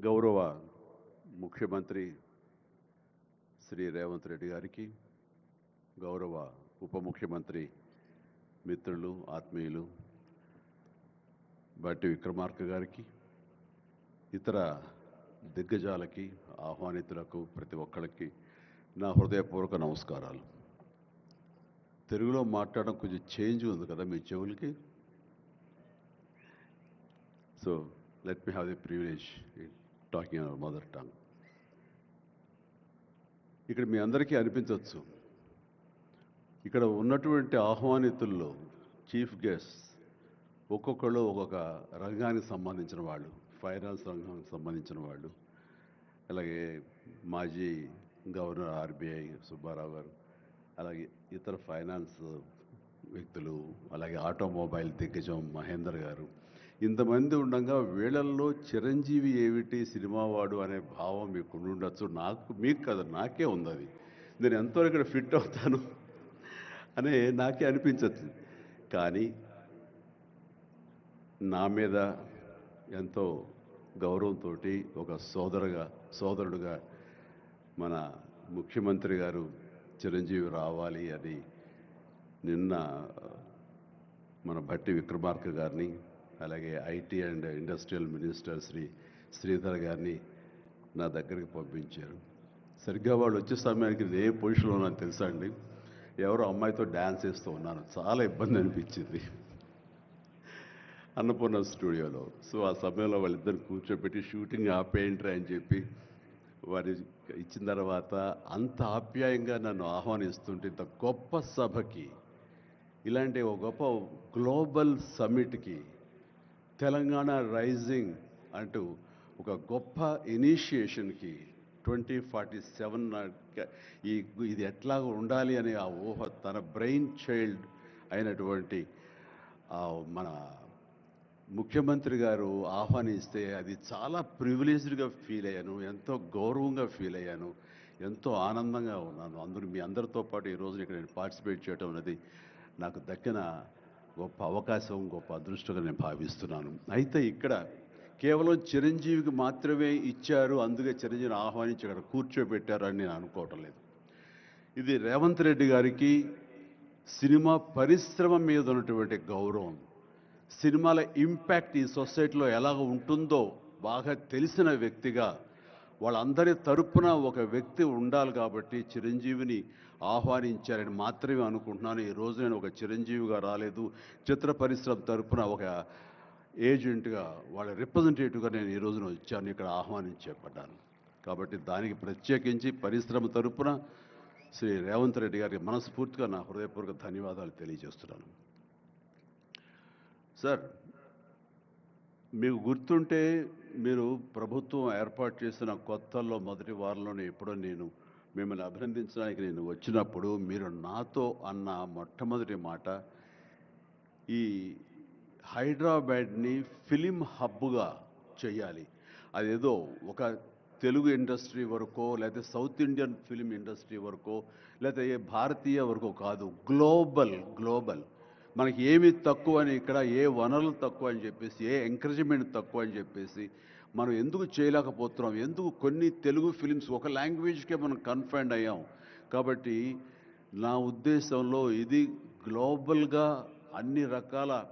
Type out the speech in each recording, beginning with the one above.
గౌరవ ముఖ్యమంత్రి శ్రీ రేవంత్ రెడ్డి గారికి గౌరవ ఉప ముఖ్యమంత్రి మిత్రులు ఆత్మీయులు బట్టి విక్రమార్క గారికి ఇతర దిగ్గజాలకి ఆహ్వానితులకు ప్రతి ఒక్కరికి నా హృదయపూర్వక నమస్కారాలు. తెలుగులో మాట్లాడడం కొంచెం చేంజ్ ఉంది కదా మీ చెవులకి? So let me have the privilege talking our mother tongue. ఇక్కడ మీ అందరికీ అనిపించవచ్చు. ఇక్కడ ఉన్నటువంటి ఆహ్వానితుల్లో చీఫ్ గెస్ట్ ఒక్కొక్కళ్ళు ఒక్కొక్క రంగానికి సంబంధించిన వాళ్ళు ఫైనాన్స్ రంగానికి సంబంధించిన వాళ్ళు అలాగే మాజీ గవర్నర్ ఆర్బీఐ సుబ్బారావు గారు అలాగే ఇతర ఫైనాన్స్ వ్యక్తులు అలాగే ఆటోమొబైల్ దిగ్గజం మహేందర్ గారు ఇంతమంది ఉండగా వీళ్ళల్లో చిరంజీవి ఏమిటి సినిమా వాడు అనే భావం మీకు ఉండొచ్చు నాకు మీకు కదా నాకే ఉంది అది నేను ఎంతో ఇక్కడ ఫిట్ అవుతాను అనే నాకే అనిపించచ్చు. కానీ నా మీద ఎంతో గౌరవంతో ఒక సోదరుగా సోదరుడుగా మన ముఖ్యమంత్రి గారు చిరంజీవి రావాలి అని నిన్న మన భట్టి విక్రమార్క గారిని అలాగే IT and industrial minister Shri Sridhar గారిని నా దగ్గరికి పంపించారు. సరిగ్గా వాళ్ళు వచ్చే సమయానికి నేను ఏ పొజిషన్లో ఉన్నాను తెలుసా అండి? ఎవరో అమ్మాయితో డ్యాన్స్ చేస్తూ ఉన్నాను. చాలా ఇబ్బంది అనిపించింది. అన్నపూర్ణ స్టూడియోలో. సో ఆ సమయంలో వాళ్ళిద్దరు కూర్చోబెట్టి షూటింగ్ ఆపేయంట్రా అని చెప్పి వారి ఇచ్చిన తర్వాత అంత ఆప్యాయంగా నన్ను ఆహ్వానిస్తుంటే ఇంత గొప్ప సభకి ఇలాంటి ఒక గొప్ప గ్లోబల్ సమిట్కి తెలంగాణ రైజింగ్ అంటూ ఒక గొప్ప ఇనిషియేషన్కి ట్వంటీ ఫార్టీ సెవెన్ ఈ ఇది ఎట్లా ఉండాలి అనే ఆ ఊహ తన బ్రెయిన్ చైల్డ్ అయినటువంటి మన ముఖ్యమంత్రి గారు ఆహ్వానిస్తే అది చాలా ప్రివిలేజ్డ్గా ఫీల్ అయ్యాను ఎంతో గౌరవంగా ఫీల్ అయ్యాను ఎంతో ఆనందంగా ఉన్నాను. అందరూ మీ అందరితో పాటు ఈరోజు ఇక్కడ నేను పార్టిసిపేట్ చేయడం అనేది నాకు దక్కిన గొప్ప అవకాశం గొప్ప అదృష్టంగా నేను భావిస్తున్నాను. అయితే ఇక్కడ కేవలం చిరంజీవికి మాత్రమే ఇచ్చారు అందుకే చిరంజీవిని ఆహ్వానించి అక్కడ కూర్చోబెట్టారు అని నేను అనుకోవటం లేదు. ఇది రేవంత్ రెడ్డి గారికి సినిమా పరిశ్రమ మీద ఉన్నటువంటి గౌరవం. సినిమాల ఇంపాక్ట్ ఈ సొసైటీలో ఎలాగ ఉంటుందో బాగా తెలిసిన వ్యక్తిగా వాళ్ళందరి తరపున ఒక వ్యక్తి ఉండాలి కాబట్టి చిరంజీవిని ఆహ్వానించారని మాత్రమే అనుకుంటున్నాను. ఈ రోజు నేను ఒక చిరంజీవిగా రాలేదు. చిత్ర పరిశ్రమ తరపున ఒక ఏజెంట్గా వాళ్ళ రిప్రజెంటేటివ్గా నేను ఈ రోజున వచ్చాను. ఇక్కడ ఆహ్వానించబడ్డాను. కాబట్టి దానికి ప్రత్యేకించి పరిశ్రమ తరపున శ్రీ రేవంత్ రెడ్డి గారికి మనస్ఫూర్తిగా నా హృదయపూర్వక ధన్యవాదాలు తెలియజేస్తున్నాను. సార్ మీకు గుర్తుంటే మీరు ప్రభుత్వం ఏర్పాటు చేసిన కొత్తల్లో మొదటి వారంలోనే ఎప్పుడో నేను మిమ్మల్ని అభినందించడానికి నేను వచ్చినప్పుడు మీరు నాతో అన్న మొట్టమొదటి మాట ఈ హైదరాబాద్ని ఫిలిం హబ్గా చేయాలి. అదేదో ఒక తెలుగు ఇండస్ట్రీ వరకో లేకపోతే సౌత్ ఇండియన్ ఫిలిం ఇండస్ట్రీ వరకో లేకపోతే ఏ భారతీయ వరకో కాదు గ్లోబల్ గ్లోబల్. మనకి ఏమి తక్కువ అని ఇక్కడ ఏ వనరులు తక్కువ అని చెప్పేసి ఏ ఎంకరేజ్మెంట్ తక్కువ అని చెప్పేసి మనం ఎందుకు చేయలేకపోతున్నాం? ఎందుకు కొన్ని తెలుగు ఫిలిమ్స్ ఒక లాంగ్వేజ్కే మనం కన్ఫైండ్ అయ్యాం? కాబట్టి నా ఉద్దేశంలో ఇది గ్లోబల్గా అన్ని రకాల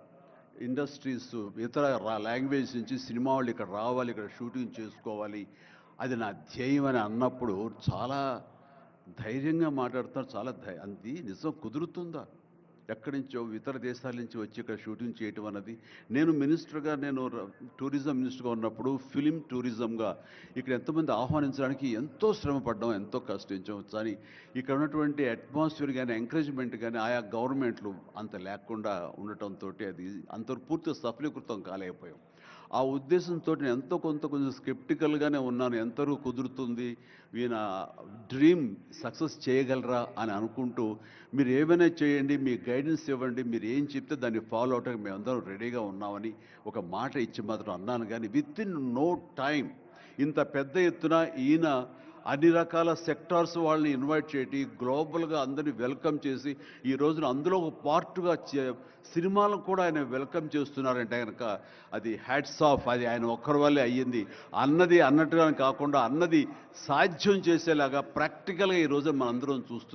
ఇండస్ట్రీస్ ఇతర రా- లాంగ్వేజ్ నుంచి సినిమా వాళ్ళు ఇక్కడ రావాలి ఇక్కడ షూటింగ్ చేసుకోవాలి. అది నా ధ్యేయం అని అన్నప్పుడు చాలా ధైర్యంగా మాట్లాడుతున్నారు. చాలా ధై అది నిజం కుదురుతుందా? ఎక్కడి నుంచో ఇతర దేశాల నుంచి వచ్చి ఇక్కడ షూటింగ్ చేయటం అన్నది. నేను మినిస్టర్గా నేను టూరిజం మినిస్టర్గా ఉన్నప్పుడు ఫిలిం టూరిజంగా ఇక్కడ ఎంతమంది ఆహ్వానించడానికి ఎంతో శ్రమ పడ్డాం ఎంతో కష్టించాం. కానీ ఇక్కడ ఉన్నటువంటి అట్మాస్ఫియర్ కానీ ఎంకరేజ్మెంట్ కానీ ఆయా గవర్నమెంట్లు అంత లేకుండా ఉండటంతో అది అంత పూర్తి సఫలీకృతం కాలేకపోయాం. ఆ ఉద్దేశంతో నేను ఎంతో కొంత కొంచెం స్కెప్టికల్గానే ఉన్నాను. ఎంతవరకు కుదురుతుంది? ఈయన డ్రీమ్ సక్సెస్ చేయగలరా అని అనుకుంటూ మీరు ఏమైనా చేయండి మీ గైడెన్స్ ఇవ్వండి మీరు ఏం చెప్తే దాన్ని ఫాలో అవటానికి మేమందరం రెడీగా ఉన్నామని ఒక మాట ఇచ్చి మాత్రం అన్నాను. కానీ విత్ ఇన్ నో టైం ఇంత పెద్ద ఎత్తున ఈయన అన్ని రకాల సెక్టార్స్ వాళ్ళని ఇన్వైట్ చేయటి గ్లోబల్గా అందరినీ వెల్కమ్ చేసి ఈ రోజున అందులో ఒక పార్ట్గా సినిమాలను కూడా ఆయన వెల్కమ్ చేస్తున్నారంటే కనుక అది హ్యాట్స్ ఆఫ్ అది ఆయన ఒక్కరి వల్లే అయ్యింది. అన్నది అన్నట్టుగా కాకుండా అన్నది సాధ్యం చేసేలాగా ప్రాక్టికల్గా ఈ రోజు మనందరం చూస్తున్నాం